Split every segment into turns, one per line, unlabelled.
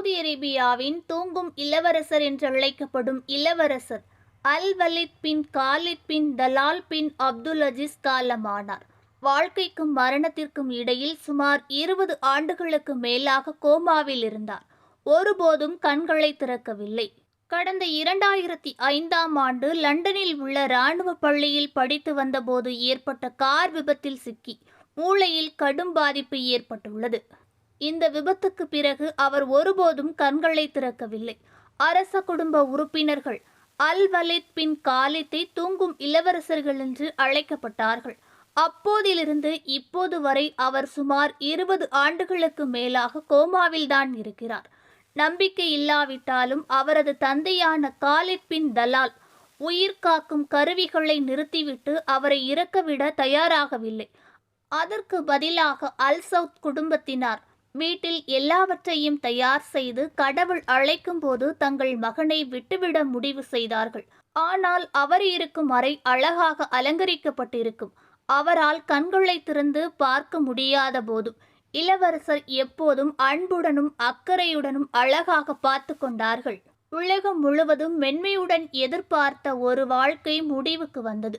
Saudi அரேபியாவின் தூங்கும் இளவரசர் என்று அழைக்கப்படும் இளவரசர் Al Waleed bin Khalid bin Talal bin Abdul Aziz காலமானார். வாழ்க்கைக்கும் மரணத்திற்கும் இடையில் சுமார் இருபது ஆண்டுகளுக்கு மேலாக கோமாவில் இருந்தார். ஒருபோதும் கண்களை திறக்கவில்லை. கடந்த இரண்டாயிரத்தி ஐந்தாம் ஆண்டு லண்டனில் உள்ள இராணுவ பள்ளியில் படித்து வந்தபோது ஏற்பட்ட கார் விபத்தில் சிக்கி மூளையில் கடும் பாதிப்பு ஏற்பட்டுள்ளது. இந்த விபத்துக்கு பிறகு அவர் ஒருபோதும் கண்களை திறக்கவில்லை. அரச குடும்ப உறுப்பினர்கள் அல் வலித் பின் காலித்தை தூங்கும் இளவரசர்கள் என்று அழைக்கப்பட்டார்கள். அப்போதிலிருந்து இப்போது வரை அவர் சுமார் இருபது ஆண்டுகளுக்கு மேலாக கோமாவில்தான் இருக்கிறார். நம்பிக்கை இல்லாவிட்டாலும் அவரது தந்தையான காலித் பின் தலால் உயிர் காக்கும் கருவிகளை நிறுத்திவிட்டு அவரை இறக்கவிட தயாராகவில்லை. அதற்கு பதிலாக அல் சவுத் குடும்பத்தினார் வீட்டில் எல்லாவற்றையும் தயார் செய்து கடவுள் அழைக்கும் போது தங்கள் மகனை விட்டுவிட முடிவு செய்தார்கள். ஆனால் அவர் இருக்கும் அறை அழகாக அலங்கரிக்கப்பட்டிருக்கும். அவரால் கண்களை திறந்து பார்க்க முடியாத போதும் இளவரசர் எப்போதும் அன்புடனும் அக்கறையுடனும் அழகாக பார்த்து கொண்டார்கள். உலகம் முழுவதும் மென்மையுடன் எதிர்பார்த்த ஒரு வாழ்க்கை முடிவுக்கு வந்தது.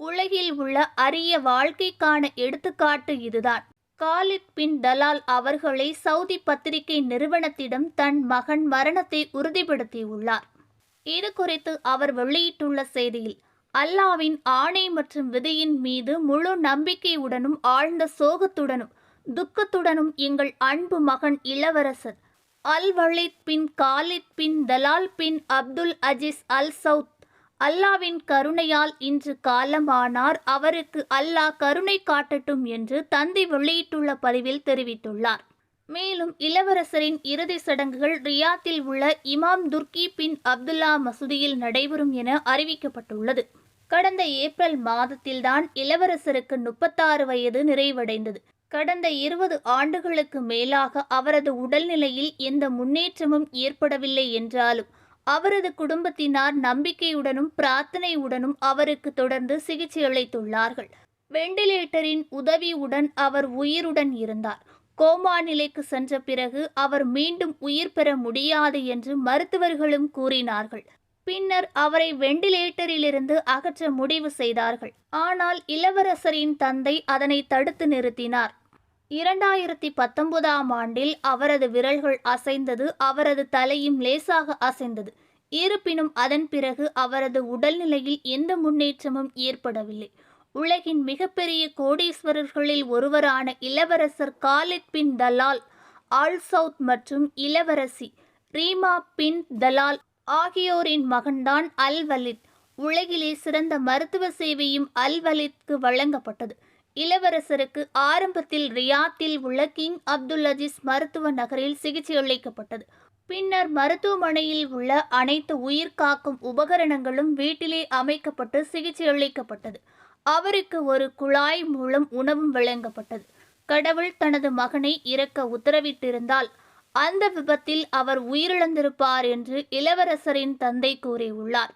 உலகில் உள்ள அரிய வாழ்க்கைக்கான எடுத்துக்காட்டு இதுதான். காலித் பின் தலால் அவர்களை சவுதி பத்திரிகை நிறுவனத்திடம் தன் மகன் மரணத்தை உறுதிப்படுத்தியுள்ளார். இது குறித்து அவர் வெளியிட்டுள்ள செய்தியில் அல்லாவின் ஆணை மற்றும் விதியின் மீது முழு நம்பிக்கையுடனும் ஆழ்ந்த சோகத்துடனும் துக்கத்துடனும் எங்கள் அன்பு மகன் இளவரசர் Al Waleed bin Khalid bin Talal bin Abdul Aziz Al Saud அல்லாவின் கருணையால் இன்று காலமானார். அவருக்கு அல்லாஹ் கருணை காட்டட்டும் என்று தந்தை வெளியிட்டுள்ள பதிவில் தெரிவித்துள்ளார். மேலும் இளவரசரின் இறுதி சடங்குகள் ரியாத்தில் உள்ள இமாம் துர்கி பின் அப்துல்லா மசூதியில் நடைபெறும் என அறிவிக்கப்பட்டுள்ளது. கடந்த ஏப்ரல் மாதத்தில்தான் இளவரசருக்கு முப்பத்தாறு வயது நிறைவடைந்தது. கடந்த இருபது ஆண்டுகளுக்கு மேலாக அவரது உடல்நிலையில் எந்த முன்னேற்றமும் ஏற்படவில்லை என்றாலும் அவரது குடும்பத்தினார் நம்பிக்கையுடனும் பிரார்த்தனையுடனும் அவருக்கு தொடர்ந்து சிகிச்சை அளித்துள்ளார்கள். வெண்டிலேட்டரின் உதவியுடன் அவர் உயிருடன் இருந்தார். கோமா நிலைக்கு சென்ற பிறகு அவர் மீண்டும் உயிர் பெற முடியாது என்று மருத்துவர்களும் கூறினார்கள். பின்னர் அவரை வெண்டிலேட்டரிலிருந்து அகற்ற முடிவு செய்தார்கள். ஆனால் இளவரசரின் தந்தை அதனை தடுத்து நிறுத்தினார். இரண்டாயிரத்தி பத்தொன்பதாம் ஆண்டில் அவரது விரல்கள் அசைந்தது அவரது தலையும் லேசாக அசைந்தது. இருப்பினும் அதன் பிறகு அவரது உடல்நிலையில் எந்த முன்னேற்றமும் ஏற்படவில்லை. உலகின் மிகப்பெரிய கோடீஸ்வரர்களில் ஒருவரான இளவரசர் Khalid bin Talal Al Saud மற்றும் இளவரசி ரீமா பின் தலால் ஆகியோரின் மகன்தான் அல் வலித். உலகிலே சிறந்த மருத்துவ சேவையும் அல் வலித்க்கு வழங்கப்பட்டது. இளவரசருக்கு ஆரம்பத்தில் ரியாத்தில் உள்ள கிங் அப்துல் அஜீஸ் மருத்துவ நகரில் சிகிச்சை அளிக்கப்பட்டது. பின்னர் மருத்துவமனையில் உள்ள அனைத்து உயிர் காக்கும் உபகரணங்களும் வீட்டிலே அமைக்கப்பட்டு சிகிச்சை அளிக்கப்பட்டது. அவருக்கு ஒரு குழாய் மூலம் உணவும் வழங்கப்பட்டது. கடவுள் தனது மகனை இறக்க உத்தரவிட்டிருந்தால் அந்த விபத்தில் அவர் உயிரிழந்திருப்பார் என்று இளவரசரின் தந்தை கூறியுள்ளார்.